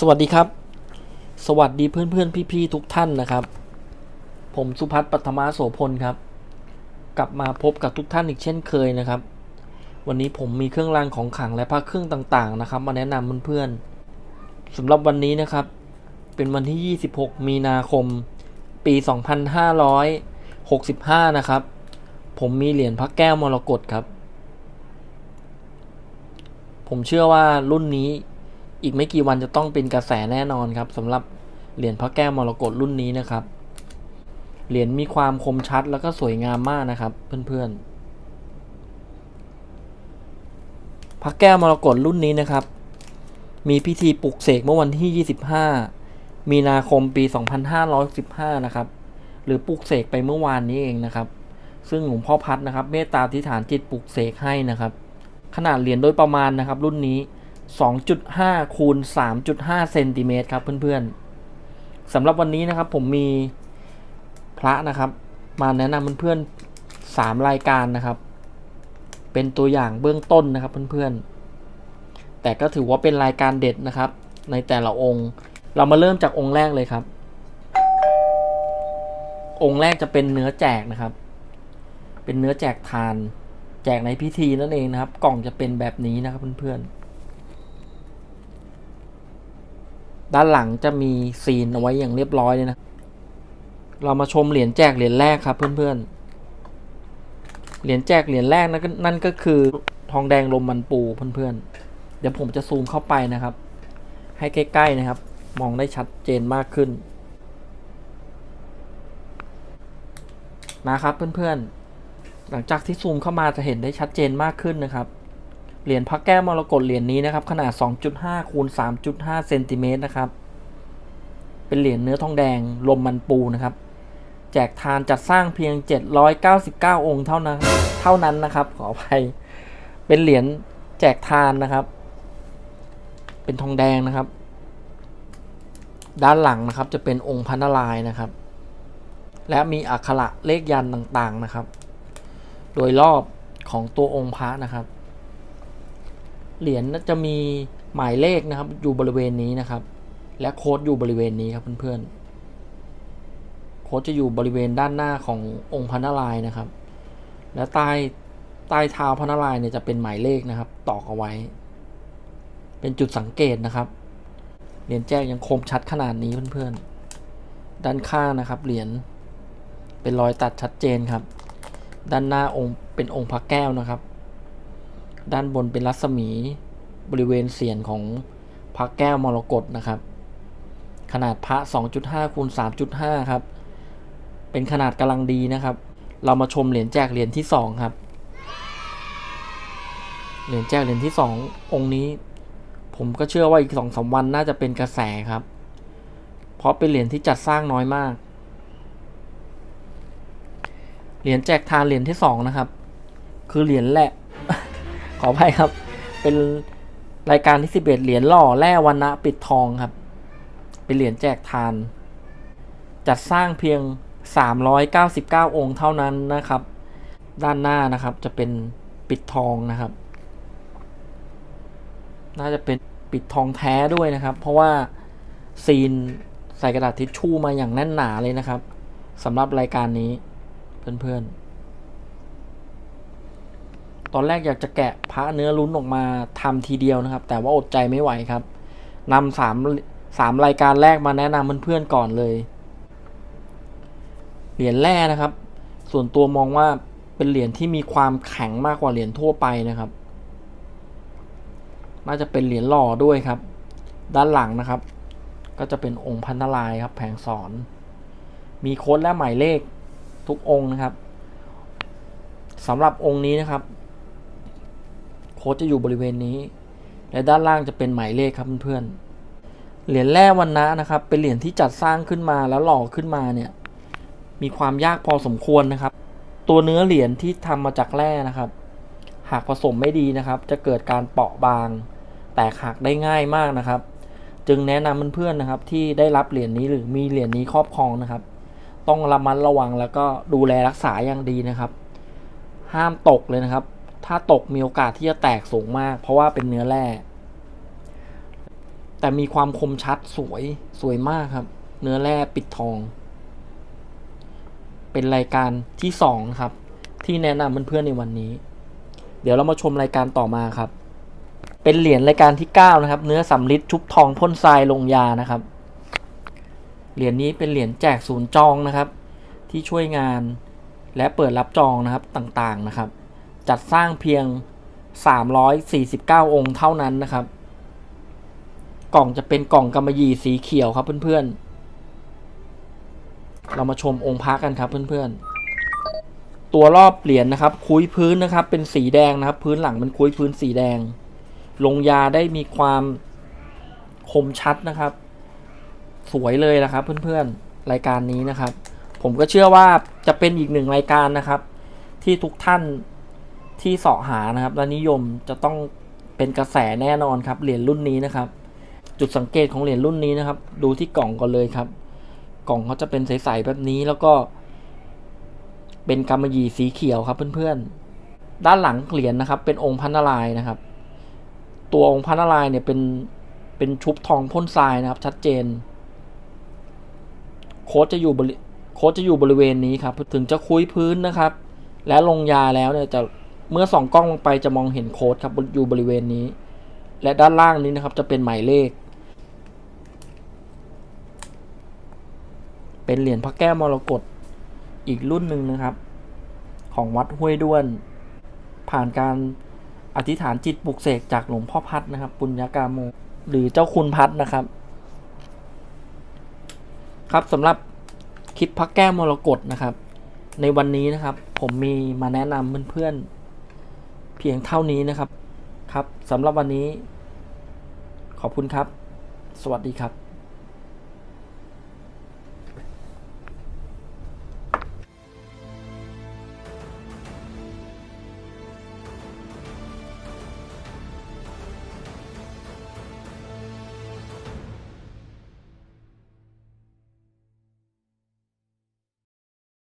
สวัสดีครับ สวัสดีเพื่อนเพื่อนพี่พี่ๆทุกท่านนะครับ ผมสุพัฒน์ปัทมาโสพลครับ กลับมาพบกับทุกท่านอีกเช่นเคยนะครับ วันนี้ผมมีเครื่องรางของขลังและพระเครื่องต่างๆนะครับ มาแนะนำเพื่อนๆสำหรับวันนี้นะครับ เป็นวันที่ 26 มีนาคม ปี 2565 นะครับ ผมมีเหรียญพระแก้วมรกตครับ ผมเชื่อว่ารุ่นนี้ อีกไม่กี่วันจะต้องเป็นกระแสแน่นอนครับสำหรับเหรียญพระแก้วมรกตรุ่นนี้นะครับ เหรียญมีความคมชัดแล้วก็สวยงามมากนะครับ เพื่อนๆ พระแก้วมรกตรุ่นนี้นะครับ มีพิธีปลุกเสกเมื่อวันที่ 25 มีนาคมปี 2515 นะครับ หรือปลุกเสกไปเมื่อวานนี้เองนะครับ ซึ่งหลวงพ่อพัดนะครับ เมตตาธิฐานจิตปลุกเสกให้นะครับ ขนาดเหรียญโดยประมาณนะครับ รุ่นนี้ 2.5คูณ3.5เซนติเมตรครับเพื่อนๆสำหรับวันนี้นะครับผมมีพระนะครับ มาแนะนำเพื่อนๆ3รายการนะครับ เป็นตัวอย่างเบื้องต้นนะครับเพื่อนๆ แต่ก็ถือว่าเป็นรายการเด็ดนะครับ ในแต่ละองค์ เรามาเริ่มจากองค์แรกเลยครับ องค์แรกจะเป็นเนื้อแจกนะครับ เป็นเนื้อแจกทาน แจกในพิธีนั่นเองนะครับ กล่องจะเป็นแบบนี้นะครับเพื่อนๆ ด้านหลังจะมีซีนเอาไว้อย่างเรียบร้อยเลยนะ เรามาชมเหรียญแจกเหรียญแรกครับเพื่อนๆ เหรียญแจกเหรียญแรกนั่นก็นั่นก็คือทองแดงลมมันปูเพื่อนๆ เดี๋ยวผมจะซูมเข้าไปนะครับ ให้ใกล้ๆนะครับ มองได้ชัดเจนมากขึ้น นะครับเพื่อนๆ หลังจากที่ซูมเข้ามาจะเห็นได้ชัดเจนมากขึ้นนะครับ เหรียญพระแก้วมรกตเหรียญนี้นะครับ ขนาด 2.5คูณ3.5เซนติเมตรนะครับ เป็นเหรียญเนื้อทองแดงลมมันปูนะครับ แจกทานจัดสร้างเพียง 799 องค์เท่านั้นเท่านั้นนะครับ ขออภัย เป็นเหรียญแจกทานนะครับ เป็นทองแดงนะครับ ด้านหลังนะครับ จะเป็นองค์พระนารายนะครับ และมีอักขระเลขยันต์ต่างๆนะครับ โดยรอบของตัวองค์พระนะครับ เหรียญจะมีหมายเลขนะครับ อยู่บริเวณนี้นะครับ และโค้ดอยู่บริเวณนี้ครับเพื่อนๆโค้ดจะอยู่บริเวณด้านหน้าขององค์พระนารายณ์นะครับ และใต้ใต้เท้าพระนารายณ์เนี่ยจะเป็นหมายเลขนะครับ ตอกเอาไว้ เป็นจุดสังเกตนะครับเหรียญแจ้งยังคมชัดขนาดนี้เพื่อนๆ ด้านข้างนะครับ เหรียญเป็นรอยตัดชัดเจนครับ ด้านหน้าองค์เป็นองค์พระแก้วนะครับ ด้านบนเป็นรัศมีบริเวณเสียนของพระแก้วมรกตนะครับ ขนาดพระ 2.5คูณ3.5 ครับ เป็นขนาดกำลังดีนะครับ เรามาชมเหรียญแจกเหรียญที่ 2 ครับ เหรียญแจกเหรียญที่ 2 องค์นี้ ผมก็เชื่อว่าอีกสองสาวันน่าจะเป็นกระแสครับ เพราะเป็นเหรียญที่จัดสร้างน้อยมาก เหรียญแจกทานเหรียญที่สองนะครับ คือเหรียญแหละ ขออภัยครับ เป็นรายการที่สิบเอ็ดเหรียญหล่อแร่วันนะปิดทองครับ เป็นเหรียญแจกทาน จัดสร้างเพียง 399 องค์เท่านั้นนะครับ ด้านหน้านะครับจะเป็นปิดทองนะครับ น่าจะเป็นปิดทองแท้ด้วยนะครับ เพราะว่าซีนใส่กระดาษทิชชู่มาอย่างแน่นหนาเลยนะครับสำหรับรายการนี้เพื่อนๆ ตอนแรกอยากจะแกะพระเนื้อลุ้นออกมาทำทีเดียวนะครับ แต่ว่าอดใจไม่ไหวครับนำสามสามรายการแรกมาแนะนำเพื่อนๆก่อนเลย เหรียญแร่นะครับ ส่วนตัวมองว่าเป็นเหรียญที่มีความแข็งมากกว่าเหรียญทั่วไปนะครับ น่าจะเป็นเหรียญหล่อด้วยครับ ด้านหลังนะครับ ก็จะเป็นองค์พันนารายครับ แผงสอน มีโค้ดและหมายเลขทุกองค์นะครับสำหรับองค์นี้นะครับ ค้ดจะอยู่บริเวณนี้ และด้านล่างจะเป็นหมายเลขครับเพื่อนๆเหรียญแร่วันนะนะครับ เป็นเหรียญที่จัดสร้างขึ้นมาแล้วหล่อขึ้นมาเนี่ยมีความยากพอสมควรนะครับ ตัวเนื้อเหรียญที่ทำมาจากแร่นะครับ หากผสมไม่ดีนะครับ จะเกิดการเปราะบาง แตกหักได้ง่ายมากนะครับ จึงแนะนำเพื่อนๆนะครับ ที่ได้รับเหรียญนี้หรือมีเหรียญนี้ครอบครองนะครับ ต้องระมัดระวังแล้วก็ดูแลรักษาอย่างดีนะครับ ห้ามตกเลยนะครับ ถ้าตกมีโอกาสที่จะแตกสูงมาก เพราะว่าเป็นเนื้อแร่ แต่มีความคมชัดสวยสวยมากครับ เนื้อแร่ปิดทอง เป็นรายการที่สองครับ ที่แนะนำเพื่อนๆในวันนี้ เดี๋ยวเรามาชมรายการต่อมาครับ เป็นเหรียญรายการที่ 9 นะครับ เนื้อสำริดชุบทองพ่นทรายลงยานะครับ เหรียญนี้เป็นเหรียญแจกศูนย์จองนะครับ ที่ช่วยงานและเปิดรับจองนะครับต่างๆนะครับ จัดสร้างเพียง 349 องค์เท่านั้นนะครับ กล่องจะเป็นกล่องกำมะหยี่สีเขียวครับเพื่อนๆ เรามาชมองค์พระกันครับเพื่อนๆ ตัวรอบเหรียญนะครับ คุยพื้นนะครับ เป็นสีแดงนะครับ พื้นหลังเป็นคุยพื้นสีแดง ลงยาได้มีความคมชัดนะครับ สวยเลยนะครับ เพื่อนๆ รายการนี้นะครับ ผมก็เชื่อว่าจะเป็นอีกหนึ่งรายการนะครับ ที่ทุกท่าน ที่เสาะหานะครับ และนิยมจะต้องเป็นกระแสแน่นอนครับเหรียญรุ่นนี้นะครับ จุดสังเกตของเหรียญรุ่นนี้นะครับ ดูที่กล่องก่อนเลยครับ กล่องเขาจะเป็นใสๆแบบนี้แล้วก็ เป็นกำมะหยี่สีเขียวครับเพื่อนๆ ด้านหลังเหรียญนะครับ เป็นองค์พันนารายนะครับ ตัวองค์พันนารายเนี่ยเป็นเป็นชุบทองพ่นทรายนะครับ ชัดเจน โค้ดจะอยู่บริโค้ดจะอยู่บริเวณนี้ครับ ถึงจะคุยพื้นนะครับ และลงยาแล้วเนี่ยจะ เมื่อส่องกล้องลงไปจะมองเห็นโค้ดครับอยู่บริเวณนี้ และด้านล่างนี้นะครับจะเป็นหมายเลข เป็นเหรียญพระแก้วมรกตอีกรุ่นหนึ่งนะครับ ของวัดห้วยด้วน ผ่านการอธิษฐานจิตปลุกเสกจากหลวงพ่อพัดนะครับ ปุญญากาโมหรือเจ้าคุณพัดนะครับ ครับสำหรับคลิปพระแก้วมรกตนะครับ ในวันนี้นะครับ ผมมีมาแนะนำเพื่อนๆ เพียงเท่านี้นะครับ ครับสำหรับวันนี้ ขอบคุณครับ สวัสดีครับ